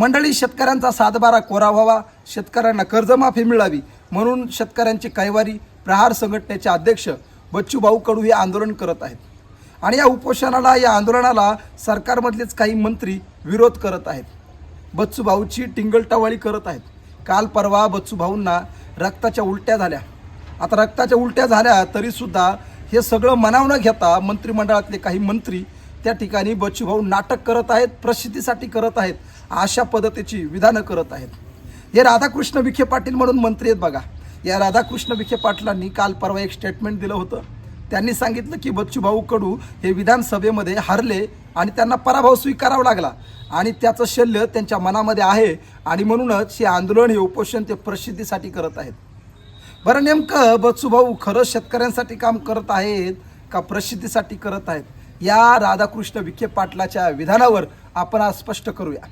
मंडळी शेतकऱ्यांचा सातबारा कोरा व्हावा शेतकऱ्यांना कर्जमाफी मिळावी म्हणून शेतकऱ्यांची कैवारी प्रहार संघटनेचे अध्यक्ष बच्चूभाऊ कडू हे आंदोलन करत आहेत. आणि या उपोषणाला या आंदोलनाला सरकारमधलेच काही मंत्री विरोध करत आहेत. बच्चूभाऊची टिंगलटवाळी करत आहेत. काल परवा बच्चूभाऊंना रक्ताच्या उलट्या झाल्या. आता रक्ताच्या उलट्या झाल्या तरीसुद्धा हे सगळं मनाव न घेता मंत्रिमंडळातले काही मंत्री त्या ठिकाणी बच्चूभाऊ नाटक करत आहेत प्रसिद्धीसाठी करत आहेत अशा पद्धतीची विधानं करत आहेत. हे राधाकृष्ण विखे पाटील म्हणून मंत्री आहेत बघा. या राधाकृष्ण विखे पाटलांनी काल परवा एक स्टेटमेंट दिलं होतं. त्यांनी सांगितलं की बच्चूभाऊ कडू हे विधानसभेमध्ये हरले आणि त्यांना पराभव स्वीकारावा लागला. आणि त्याचं शल्य त्यांच्या मनामध्ये आहे आणि म्हणूनच हे आंदोलन हे उपोषण ते प्रसिद्धीसाठी करत आहेत. बरं नेमकं बच्चूभाऊ खरंच शेतकऱ्यांसाठी काम करत आहेत का प्रसिद्धीसाठी करत आहेत? या राधाकृष्ण विखे पाटलाच्या विधानावर आपण आज स्पष्ट करूया.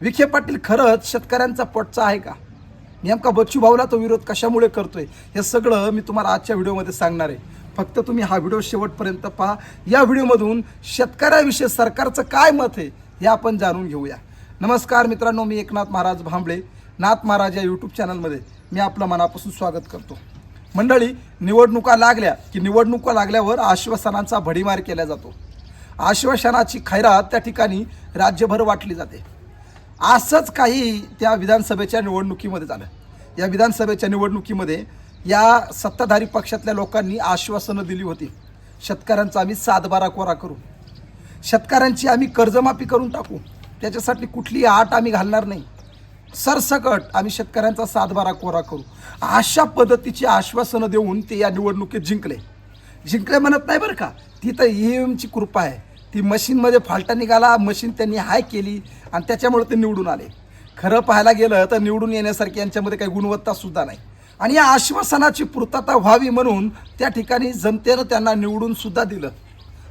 विखे पाटील खरंच शेतकऱ्यांचा पटचा आहे का? नेमका बच्चू भाऊला तो विरोध कशामुळे करतोय? हे सगळं मी तुम्हाला आजच्या व्हिडिओमध्ये सांगणार आहे. फक्त तुम्ही हा व्हिडिओ शेवटपर्यंत पहा. या व्हिडिओमधून शेतकऱ्याविषयी सरकारचं काय मत आहे हे आपण जाणून घेऊया. नमस्कार मित्रांनो मी एकनाथ महाराज भांबळे. नाथ महाराज या यूट्यूब चॅनलमध्ये मी आपलं मनापासून स्वागत करतो. मंडळी निवडणुका लागल्या की निवडणुका लागल्यावर आश्वासनांचा भडीमार केला जातो. आश्वासनाची खैरात त्या ठिकाणी राज्यभर वाटली जाते. असंच काही त्या विधानसभेच्या निवडणुकीमध्ये झालं. या विधानसभेच्या निवडणुकीमध्ये या सत्ताधारी पक्षातल्या लोकांनी आश्वासनं दिली होती. शेतकऱ्यांचा आम्ही सातबारा कोरा करू. शेतकऱ्यांची आम्ही कर्जमाफी करून टाकू. त्याच्यासाठी कुठली आट आम्ही घालणार नाही. सरसकट आम्ही शेतकऱ्यांचा सातबारा कोरा करू. अशा पद्धतीची आश्वासनं देऊन ते या निवडणुकीत जिंकले. जिंकले म्हणत नाही बरं का? ती तर ई एमची कृपा आहे. ती मशीनमध्ये फाल्टा निघाला मशीन त्यांनी हाय केली आणि त्याच्यामुळे ते निवडून आले. खरं पाहायला गेलं तर निवडून येण्यासारखी यांच्यामध्ये काही गुणवत्तासुद्धा नाही. आणि या आश्वासनाची पूर्तता व्हावी म्हणून त्या ठिकाणी जनतेनं त्यांना निवडूनसुद्धा दिलं.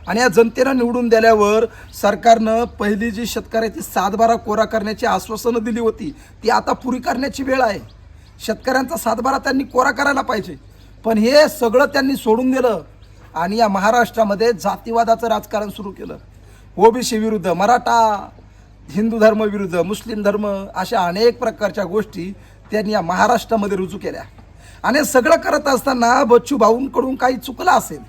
आणि या जनतेनं निवडून दिल्यावर सरकारनं पहिली जी शेतकऱ्याची सातबारा कोरा करण्याची आश्वासनं दिली होती. ती आता पुरी करण्याची वेळ आहे. शेतकऱ्यांचा सातबारा त्यांनी कोरा करायला पाहिजे. पण हे सगळं त्यांनी सोडून दिलं आणि या महाराष्ट्रामध्ये जातीवादाचं राजकारण सुरू केलं. ओबीसी विरुद्ध मराठा हिंदू धर्म विरुद्ध मुस्लिम धर्म अशा अनेक प्रकारच्या गोष्टी त्यांनी या महाराष्ट्रामध्ये रुजू केल्या. आणि सगळं करत असताना बच्चू भाऊंकडून काही चुकलं असेल.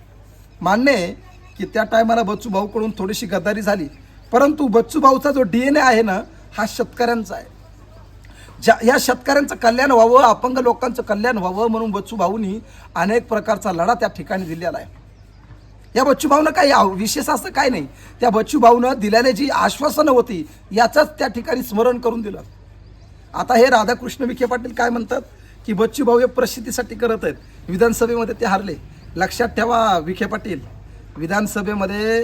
मान्य आहे की त्या टायमाला बच्चू भाऊकडून थोडीशी गद्दारी झाली. परंतु बच्चू भाऊचा जो डी एन ए आहे ना हा शेतकऱ्यांचा आहे. ज्या या शेतकऱ्यांचं कल्याण व्हावं अपंग लोकांचं कल्याण व्हावं म्हणून बच्चू भाऊनी अनेक प्रकारचा लढा त्या ठिकाणी दिलेला आहे. या बच्चू भाऊनं काही विशेष असं काय नाही. त्या बच्चू भाऊनं जी आश्वासनं होती याचंच त्या ठिकाणी स्मरण करून दिलं. आता हे राधाकृष्ण विखे पाटील काय म्हणतात की बच्चू भाऊ हे प्रसिद्धीसाठी करत आहेत. विधानसभेमध्ये ते हारले. लक्षात ठेवा विखे पाटील. विधानसभेमध्ये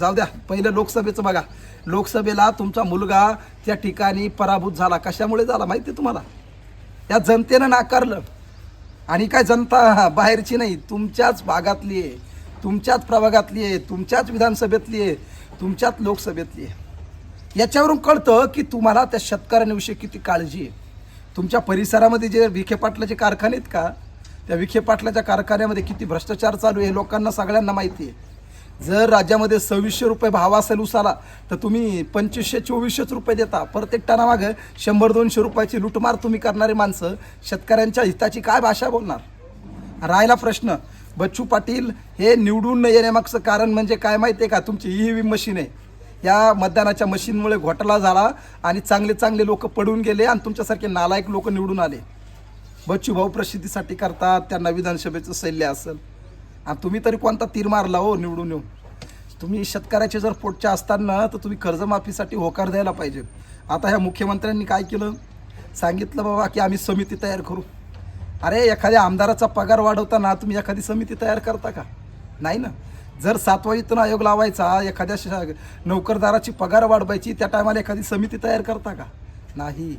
जाऊ द्या पहिलं लोकसभेचं बघा. लोकसभेला तुमचा मुलगा त्या ठिकाणी पराभूत झाला. कशामुळे झाला माहिती आहे तुम्हाला? या जनतेनं नाकारलं. आणि काय जनता बाहेरची नाही तुमच्याच भागातली आहे तुमच्याच प्रभागातली आहे तुमच्याच विधानसभेतली आहे तुमच्याच लोकसभेतली आहे. याच्यावरून कळतं की तुम्हाला त्या शेतकऱ्यांविषयी किती काळजी आहे. तुमच्या परिसरामध्ये जे विखे पाटलाचे कारखाने आहेत का त्या विखे पाटलाच्या कारखान्यामध्ये किती भ्रष्टाचार चालू आहे हे लोकांना सगळ्यांना माहिती आहे. जर राज्यामध्ये सव्वीसशे रुपये भाव असेल उसाला तर तुम्ही पंचवीसशे चोवीसशेच रुपये देता. प्रत्येक टनामागं शंभर दोनशे रुपयाची लुटमार तुम्ही करणारी माणसं शेतकऱ्यांच्या हिताची काय भाषा बोलणार? राहिला प्रश्न. बच्चू पाटील हे निवडून न येण्यामागचं कारण म्हणजे काय माहिती आहे का? तुमची ई व्ही मशीन आहे. या मतदानाच्या मशीनमुळे घोटाळा झाला आणि चांगले चांगले लोक पडून गेले आणि तुमच्यासारखे नालायक लोक निवडून आले. बच्चूभाऊ प्रसिद्धीसाठी करतात त्यांना विधानसभेचं सैल्य असेल. आणि तुम्ही तरी कोणता तीर मारला हो निवडून येऊन? तुम्ही शेतकऱ्याचे जर पोटच्या असताना तर तुम्ही कर्जमाफीसाठी होकार द्यायला पाहिजे. आता ह्या मुख्यमंत्र्यांनी काय केलं? सांगितलं बाबा की आम्ही समिती तयार करू. अरे एखाद्या आमदाराचा पगार वाढवताना तुम्ही एखादी समिती तयार करता का? नाही ना. जर सातवा वेतन आयोग लावायचा एखाद्या नोकरदाराची पगार वाढवायची त्या टायमाला एखादी समिती तयार करता का? नाही.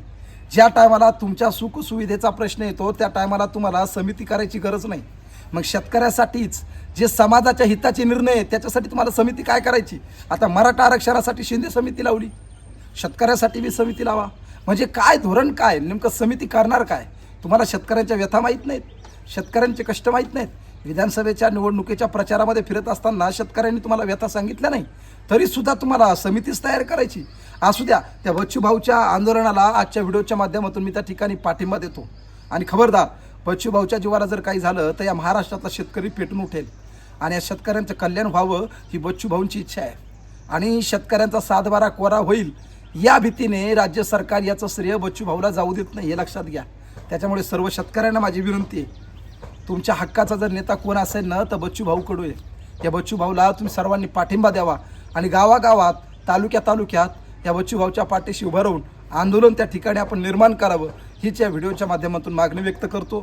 ज्या टायमाला तुमच्या सुखसुविधेचा प्रश्न येतो त्या टायमाला तुम्हाला समिती करायची गरज नाही. मग शेतकऱ्यासाठीच जे समाजाच्या हिताचे निर्णय आहेत त्याच्यासाठी तुम्हाला समिती काय करायची? आता मराठा आरक्षणासाठी शिंदे समिती लावली. शेतकऱ्यासाठी मी समिती लावा. म्हणजे काय धोरण काय? नेमकं समिती करणार काय? तुम्हाला शेतकऱ्यांच्या व्यथा माहीत नाहीत. शेतकऱ्यांचे कष्ट माहीत नाहीत. विधानसभेच्या निवडणुकीच्या प्रचारामध्ये फिरत असताना शेतकऱ्यांनी तुम्हाला व्यथा सांगितल्या नाही तरी सुद्धा तुम्हाला समितीच तयार करायची. असू द्या त्या बच्चूभाऊच्या आंदोलनाला आजच्या व्हिडिओच्या माध्यमातून मी त्या ठिकाणी पाठिंबा देतो. आणि खबरदार बच्चूभाऊच्या जीवाला जर काही झालं तर या महाराष्ट्रातला शेतकरी पेटून उठेल. आणि या शेतकऱ्यांचं कल्याण व्हावं ही बच्चूभाऊंची इच्छा आहे. आणि शेतकऱ्यांचा सातबारा कोरा होईल या भीतीने राज्य सरकार याचं श्रेय बच्चूभाऊला जाऊ देत नाही हे लक्षात घ्या. त्याच्यामुळे सर्व शेतकऱ्यांना माझी विनंती आहे. तुमच्या हक्काचा जर नेता कोण असेल ना तर बच्चू भाऊ कडू आहे या बच्चू भाऊला तुम्ही सर्वांनी पाठिंबा द्यावा आणि गावागावात तालुक्या तालुक्यात या बच्चू भाऊच्या पाठीशी उभं राहून आंदोलन त्या ठिकाणी आपण निर्माण करावं हीच या व्हिडिओच्या माध्यमातून मागणी व्यक्त करतो.